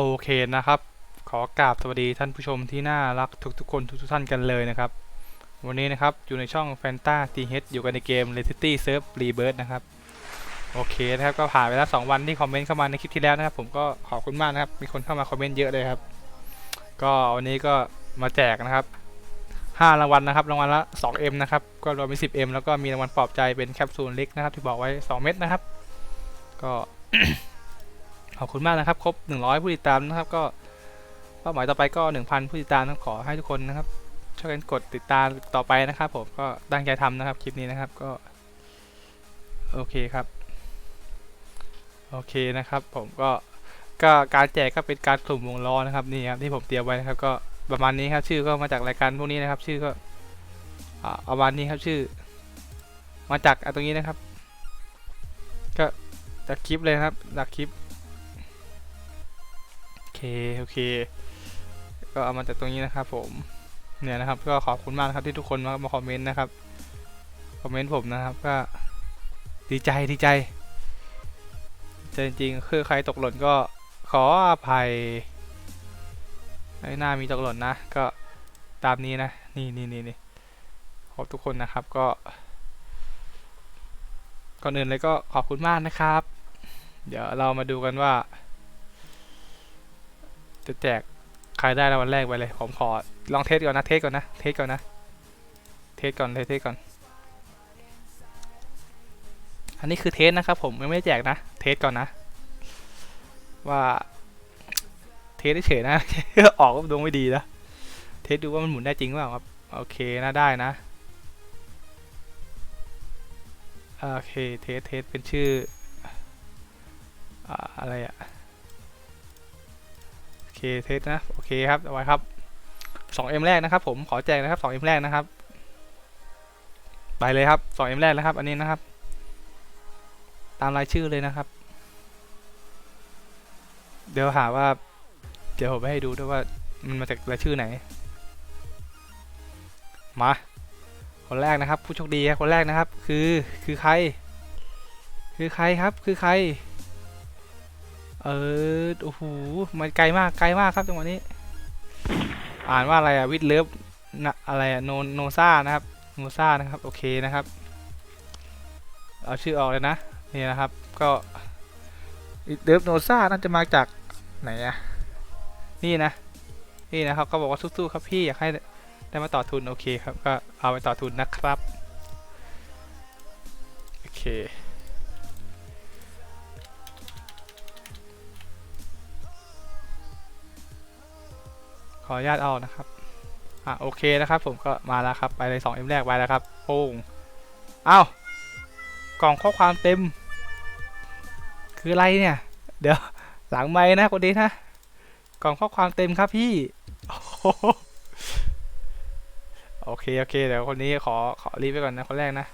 โอเคนะครับ ขอกราบสวัสดีท่านผู้ชมที่น่ารักทุกๆคนทุกๆท่านกันเลยนะครับ วันนี้นะครับอยู่ในช่อง Fanta TH อยู่กันในเกม r e c i t y Surf Rebirth นะครับ โอเคนะครับก็ผ่านไปแล้ว 2 วันที่คอมเมนต์เข้ามาในคลิปที่แล้วนะครับ ผมก็ขอบคุณมากนะครับ มีคนเข้ามาคอมเมนต์เยอะเลยครับ ก็วันนี้ก็มาแจกนะครับ5รางวัลนะครับรางวัลละ 2M นะครับก็รวมเป็น 10M แล้วก็มีรางวัลปลอบใจเป็นแคปซูลเล็กนะครับ ที่บอกไว้ 2 เม็ดนะครับ ก็ ขอบคุณมากนะครับ ครบ 100 ผู้ติดตามนะครับ ก็เป้าหมายต่อไปก็ 1,000 ผู้ติดตามนะครับขอให้ทุกคนนะครับช่วยกันกดติดตามต่อไปนะครับผมก็ตั้งใจทำนะครับคลิปนี้นะครับก็ โอเคครับ โอเคนะครับ ผมก็ก็การแจกก็เป็นการสุ่มวงล้อนะครับนี่ครับที่ผมเตรียมไว้นะครับ ก็ประมาณนี้ครับ ชื่อก็มาจากรายการพวกนี้นะครับ ชื่อก็ประมาณนี้ครับชื่อ มาจากอตรงนี้นะครับ ก็จากคลิปเลยครับจากคลิป เค โอเค ก็เอามาจากตรงนี้นะครับผมเนี่ยนะครับ ก็ขอบคุณมากครับที่ทุกคนมามาคอมเมนต์นะครับคอมเมนต์ผมนะครับก็ดีใจดีใจจจริงๆคือใครตกหล่นก็ขออภัยไอ้หน้ามีตกหล่นนะ ก็ตามนี้นะนี่นี่นี่นี่ขอบทุกคนนะครับก็ก่อนอื่นเลยก็ขอบคุณมากนะครับ เดี๋ยวเรามาดูกันว่า จะแจกใครได้รางวัลแรกไปเลย ผมขอลองเทสก่อนนะ เทสก่อนนะ เทสก่อนนะ เทสก่อนเลยเทสก่อน อันนี้คือเทสนะครับ ผมยังไม่ได้แจกนะ เทสก่อนนะ ว่า เทสเฉยนะ ออกก็ดวงไม่ดีนะ เทสดูว่ามันหมุนได้จริงเปล่าครับ โอเคนะได้นะ โอเค เทสเทสเป็นชื่อออะไรอะ เคเทสนะ โอเคครับเอาไว้ครับ 2M แรกนะครับ ผมขอแจกนะครับ 2M แรกนะครับ ไปเลยครับ 2M แรกนะครับ อันนี้นะครับ ตามรายชื่อเลยนะครับ เดี๋ยวหาว่า เดี๋ยวผมไปให้ดูด้วยว่ามันมาจากรายชื่อไหน มา คนแรกนะครับ ผู้โชคดีครับคนแรกนะครับ คือคือใคร คือใครครับ คือใคร เออโอ้โหมันไกลมากไกลมากครับจังหวะนี้ อ่านว่าอะไรอะวิดเลิฟนะอะไรอะโนโนซ่านะครับโนซ่านะครับ โอเคนะครับ เอาชื่อออกเลยนะนี่นะครับ ก็วิดเลิฟโนซ่าน่าจะมาจากไหนอะนี่นะ นี่นะครับเขาบอกว่าสู้ๆครับพี่อยากให้ได้มาต่อทุนโอเคครับก็เอาไปต่อทุนนะครับ โอเค ออนุญาตเอานะครับอะโอเคนะครับผมก็มาแล้วครับไปเลย 2M แรกไปแล้วครับโป้งเอ้ากล่องข้อความเต็ม คืออะไรเนี่ย เดี๋ยวหลังไม้นะคนนี้นะกล่องข้อความเต็มครับพี่โอ้โหโอเคโอเคเดี๋ยวคนนี้ขอขอรีบไปก่อนนะคนแรกนะ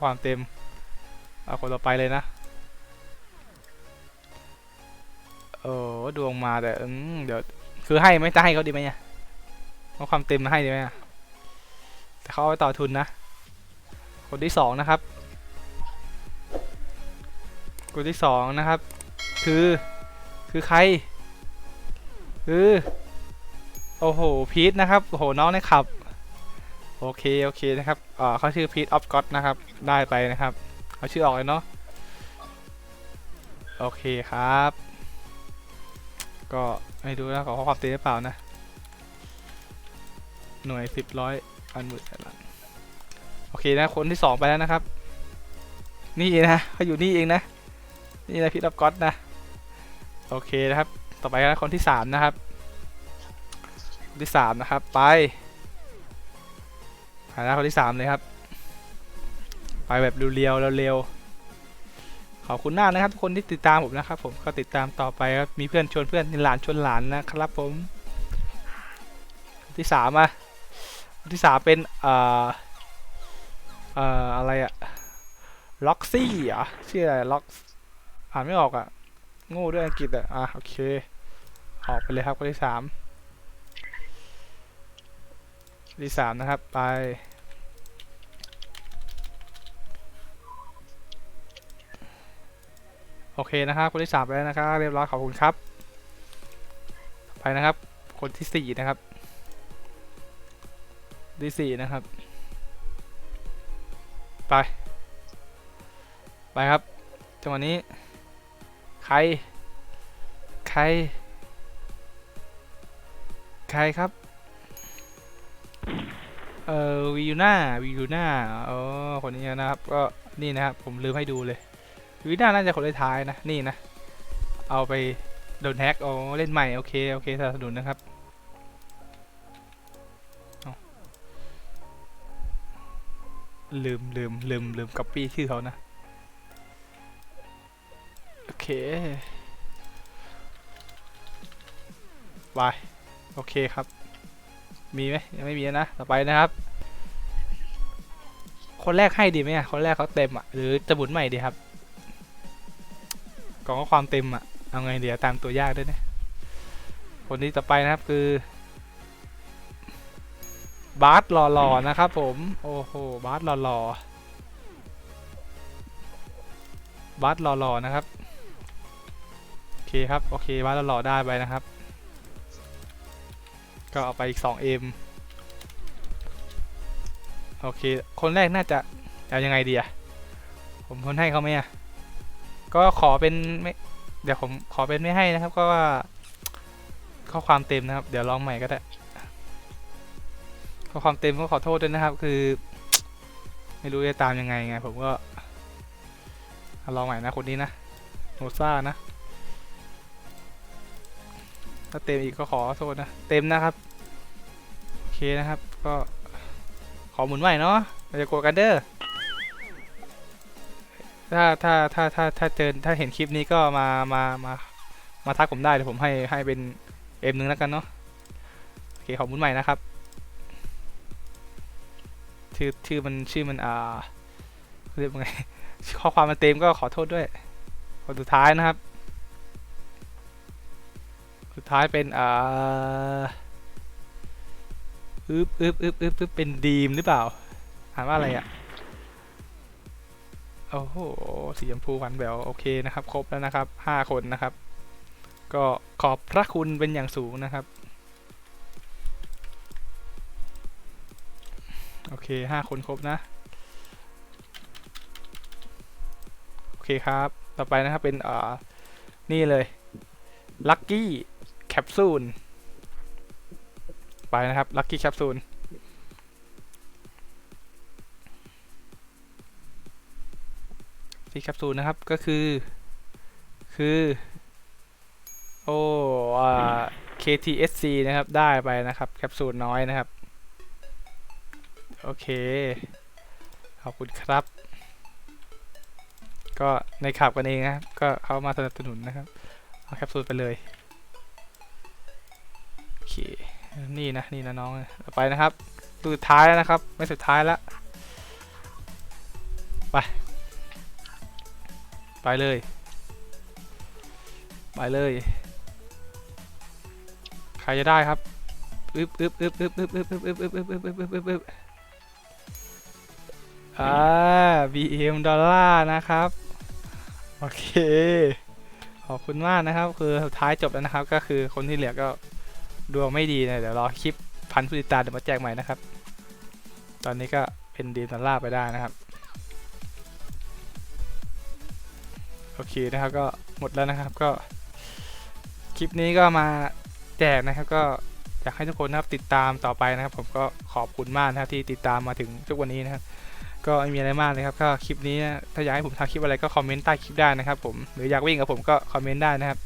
ความเต็มเอาคนต่อไปเลยนะโอ้ดวงมาแต่เดี๋ยว คือให้ไหม่จะให้เขาดีไหมเนี่ยเอาความเต็มมาให้ดีไหมอะแต่เขาเอาไปต่อทุนนะ คนที่สองนะครับ คนที่สองนะครับ คือ คือใคร คือโอ้โหพีทนะครับโอ้โหน้องในขับ โอเคโอเคนะครับอ่าเขาชื่อพีทออฟก็ตนะครับ ได้ไปนะครับ เอาชื่อออกเลยเนาะโอเคครับ ก็ไม่ดูนะขอข้อความตือนหรือเปล่านะ หน่วยสิบร้อยอันหมื่นแสนล้านโอเคนะคนที่สองไปแล้วนะครับ นี่นะเขาอยู่นี่เองนะ นี่นะพี่รับก๊อตนะ โอเคนะครับ ต่อไปนะคนที่สามนะครับ คนที่สามนะครับไปหาหน้าคนที่สามเลยครับ ไปแบบเร็วๆเร็วๆ อบคุณมากนะครับทุกคนที่ติดตามผมนะครับ ผมก็ติดตามต่อไปครับมีเพื่อนชวนเพื่อนหลานชวนหลานนะครับผมที่สามอะที่สามเป็นเอ่อเอ่ออะไรอะล็อกซี่เหรอชื่ออะไรล็อกอ่านไม่ออกอะโง่ด้วยอังกฤษอะอะโอเค ออกไปเลยครับคนที่สามที่สามนะครับไป โอเคนะครับคนที่สามไปแล้วนะครับเรียบร้อยขอบคุณครับ ไปนะครับ คนที่สี่นะครับที่สี่นะครับ ไป ไปครับจังหวะนี้ ใคร ใคร ใครครับ เอ่อวิวน่าวิวน่าอ๋อคนนี้นะครับ ก็นี่นะครับ ผมลืมให้ดูเลย วิวน่าน่าจะคนท้ายนะ นี่นะ เอาไปโดนแฮกเอ๋อเล่นใหม่ โอเค โอเคสนับสนุนนะครับลืมลืมลืมลืมก๊อปปี้ชื่อเขานะ โอเคบายโอเคครับ มีไหมยังไม่มีนะ ต่อไปนะครับ คนแรกให้ดีไหมอะ คนแรกเขาเต็มอะ หรือจะบุนใหม่ดีครับ กล่องข้อความเต็มอะเอาไงเดี๋ยวตามตัวยากด้วยนะคนที่ต่อไปนะครับคือบาร์สหล่อๆนะครับผม โอ้โหบาร์สหล่อๆบาร์สหล่อๆนะครับ โอเคครับ โอเคบาร์สหล่อๆได้ไปนะครับ ก็เอาไปอีก 2 M โอเค คนแรกน่าจะ เอายังไงดีอะผมคนให้เขาไหมอะ ก็ขอเป็นไม่เดี๋ยวผมขอเป็นไม่ให้นะครับ ก็ว่าข้อความเต็มนะครับ เดี๋ยวลองใหม่ก็ได้ข้อความเต็มก็ขอโทษด้วยนะครับ คือ ไม่รู้จะตามยังไงไง ผมก็ลองใหม่นะคนนี้นะโนซ่านะ ถ้าเต็มอีกก็ขอโทษนะ เต็มนะครับ โอเคนะครับ ก็ขอหมุนใหม่เนาะเราจะโกดกันเด้อ ถ้าถ้าถ้าถ้าถ้าเจอถ้าเห็นคลิปนี้ก็มามามามาทักผมได้เดี๋ยวผมให้ให้เป็นเอ็มหนึ่งแล้วกันเนาะโอเคขอหมุนใหม่นะครับชื่อชื่อมันชื่อมันอ่าเรียกว่าไงข้อความมันเต็มก็ขอโทษด้วยคนสุดท้ายนะครับ สุดท้ายเป็นอ่าอึบอึบอึบอึบอึบเป็นดีมหรือเปล่าอ่านว่าอะไรอะ โอ้โหสีชมพูหวานแหววโอเคนะครับ ครบแล้วนะครับห้าคนนะครับ ก็ขอบพระคุณเป็นอย่างสูงนะครับ โอเคห้าคนครบนะ โอเคครับ ต่อไปนะครับเป็นอ่านี่เลยลัคกี้แคปซูลไปนะครับลัคกี้แคปซูล ที่แคปซูลนะครับก็คือ คือ โอ้อ่า KTSC นะครับ ได้ไปนะครับ แคปซูลน้อยนะครับ โอเค ขอบคุณครับ ก็ในขับกันเองนะครับ ก็เขามาสนับสนุนนะครับ เอาแคปซูลไปเลย โอเค นี่นะ นี่นะน้องต่อไปนะครับ สุดท้ายแล้วนะครับ ไม่สุดท้ายละ ไป ไปเลย ไปเลย ใครจะได้ครับอึบอึบอึบอึบอึบอึบอึบอึบอึบอึบอึบอึบอึบอึบอึบอ่า BM ดอลลาร์นะครับ โอเค ขอบคุณมากนะครับ คือท้ายจบแล้วนะครับ ก็คือคนที่เหลือก็ดวงไม่ดีนะเดี๋ยวรอคลิปพันผู้ติดตามเดี๋ยวมาแจกใหม่นะครับ ตอนนี้ก็เป็นดีดอลลาร์ไปได้นะครับ โอเคนะครับก็หมดแล้วนะครับก็ คลิปนี้ก็มาแจกนะครับก็อยากให้ทุกคนนะครับติดตามต่อไปนะครับ ผมก็ขอบคุณมากนะครับที่ติดตามมาถึงทุกวันนี้นะครับก็ไม่มีอะไรมากเลยครับก็คลิปนี้ถ้าอยากให้ผมทำคลิปอะไรก็คอมเมนต์ใต้คลิปได้นะครับ ผมหรืออยากวิ่งกับผมก็คอมเมนต์ได้นะครับ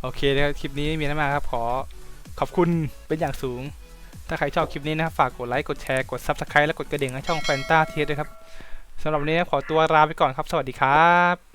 โอเคนะครับคลิปนี้ไม่มีอะไรมากครับ ขอขอบคุณเป็นอย่างสูง ถ้าใครชอบคลิปนี้นะครับฝากกดไลค์กดแชร์กด Subscribe และกดกระดิ่งให้ช่องแฟนตาเทียด้วยครับสำหรับวันนี้ขอตัวลาไปก่อนครับ สวัสดีครับ